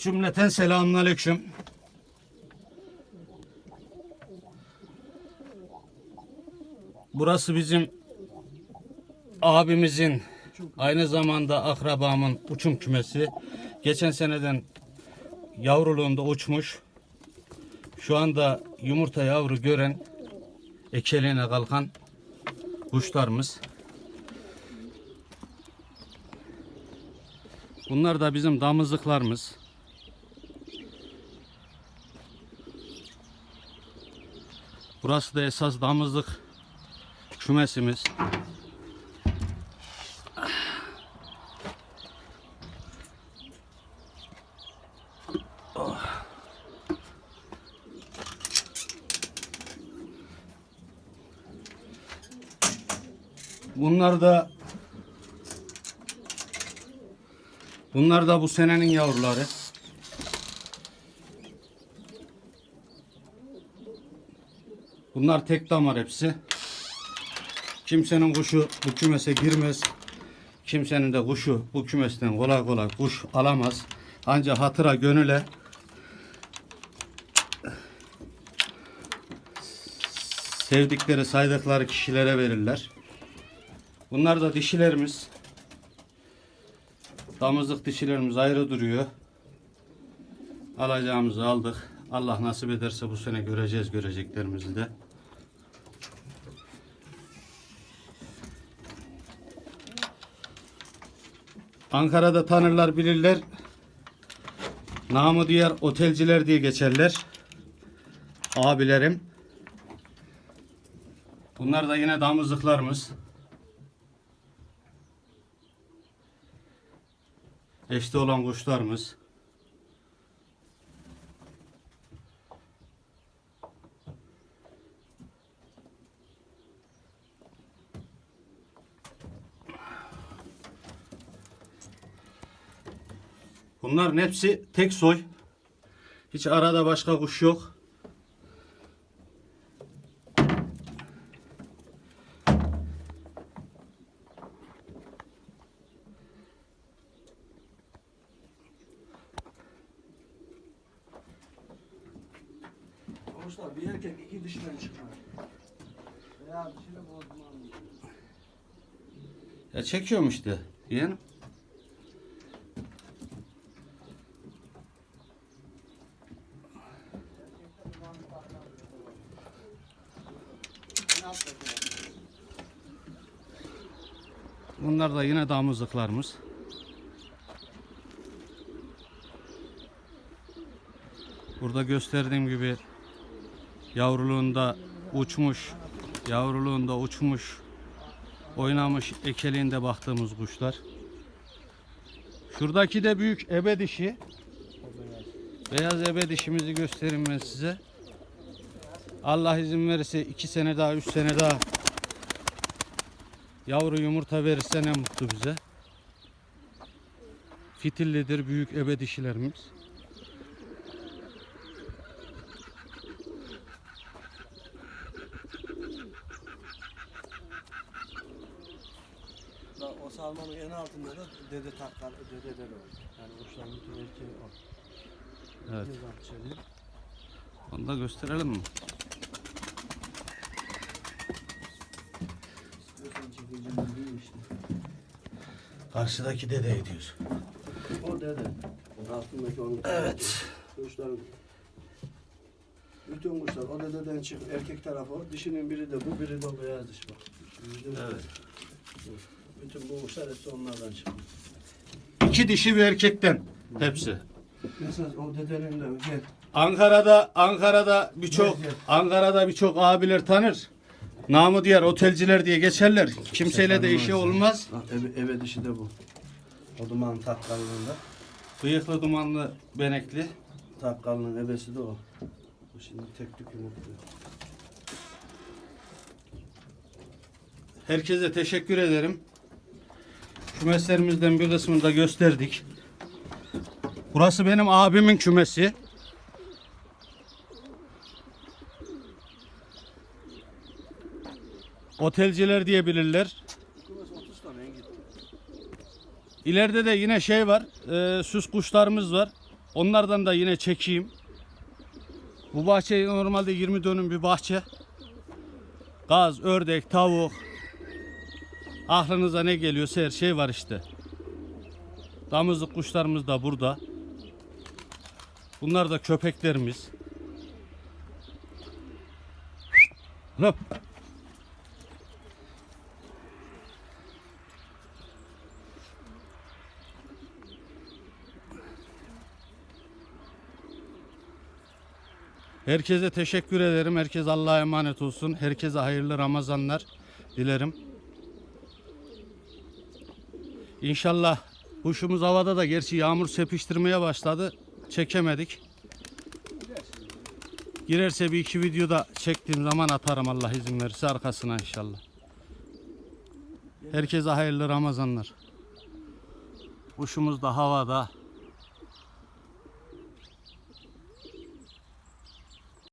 Cümleten selamünaleyküm. Burası bizim abimizin aynı zamanda akrabamın uçum kümesi. Geçen seneden yavruluğunda uçmuş. Şu anda yumurta yavru gören ekeliğine kalkan kuşlarımız. Bunlar da bizim damızlıklarımız. Burası da esas damızlık kümesimiz. Bunlar da Bunlar da bu senenin yavruları. Bunlar tek damar hepsi. Kimsenin kuşu bu kümese girmez. Kimsenin de kuşu bu kümesten kolay kolay kuş alamaz. Ancak hatıra gönüle sevdikleri, saydıkları kişilere verirler. Bunlar da dişilerimiz. Damızlık dişilerimiz ayrı duruyor. Alacağımızı aldık. Allah nasip ederse bu sene göreceğiz göreceklerimizi de. Ankara'da tanırlar bilirler. Namı diğer otelciler diye geçerler. Abilerim. Bunlar da yine damızlıklarımız. Eşte olan kuşlarımız. Bunların hepsi tek soy. Hiç arada başka kuş yok. Sonuçta bir erkek iki dişiden çıkar. Dişiyle bozduman. Ya çekiyorum işte. Yeğenim. Bunlar da yine damızlıklarımız. Burada gösterdiğim gibi yavruluğunda uçmuş, yavruluğunda uçmuş, oynamış ekeliğinde baktığımız kuşlar. Şuradaki de büyük ebe dişi. Beyaz ebe dişimizi göstereyim ben size. Allah izin verirse iki sene daha, üç sene daha yavru yumurta verirse ne mutlu bize. Fitillidir büyük ebe dişilerimiz. O salmanın en altında da dede takkal, dede dede var. Yani kuşların bütün erkeği o. Evet. Onu da gösterelim mi? Karşıdaki dede ediyoruz. O dede. O altındaki onun. Evet. Kuşların bütün kuşlar o dededen çık erkek tarafı o. Dişinin biri de bu, biri de o beyaz diş bak. Evet. Bütün bu kuşlar hepsi onlardan çıkıyor. İki dişi bir erkekten hepsi. Mesela o dedenin de gel. Ankara'da Ankara'da birçok. Ankara'da birçok abiler tanır. Namı diğer otelciler diye geçerler. Kimseyle de işi olmaz. Ha, eve, eve dişi de bu. O duman takkallığında. Bıyıklı dumanlı benekli. Takkallının ebesi de o. Bu şimdi tek tük yumurtluyor. Herkese teşekkür ederim. Kümeslerimizden bir kısmını da gösterdik. Burası benim abimin kümesi. Otelciler diye bilirler. Burası 30 tane en gitti. İleride de yine şey var. E, süs kuşlarımız var. Onlardan da yine çekeyim. Bu bahçe normalde 20 dönüm bir bahçe. Gaz, ördek, tavuk. Aklınıza ne geliyorsa her şey var işte. Damızlık kuşlarımız da burada. Bunlar da köpeklerimiz. Hop. Herkese teşekkür ederim. Herkes Allah'a emanet olsun. Herkese hayırlı Ramazanlar dilerim. İnşallah kuşumuz havada da gerçi yağmur sepiştirmeye başladı. Çekemedik. Girerse bir iki videoda çektiğim zaman atarım Allah izin verirse arkasına inşallah. Herkese hayırlı Ramazanlar. Kuşumuz da havada.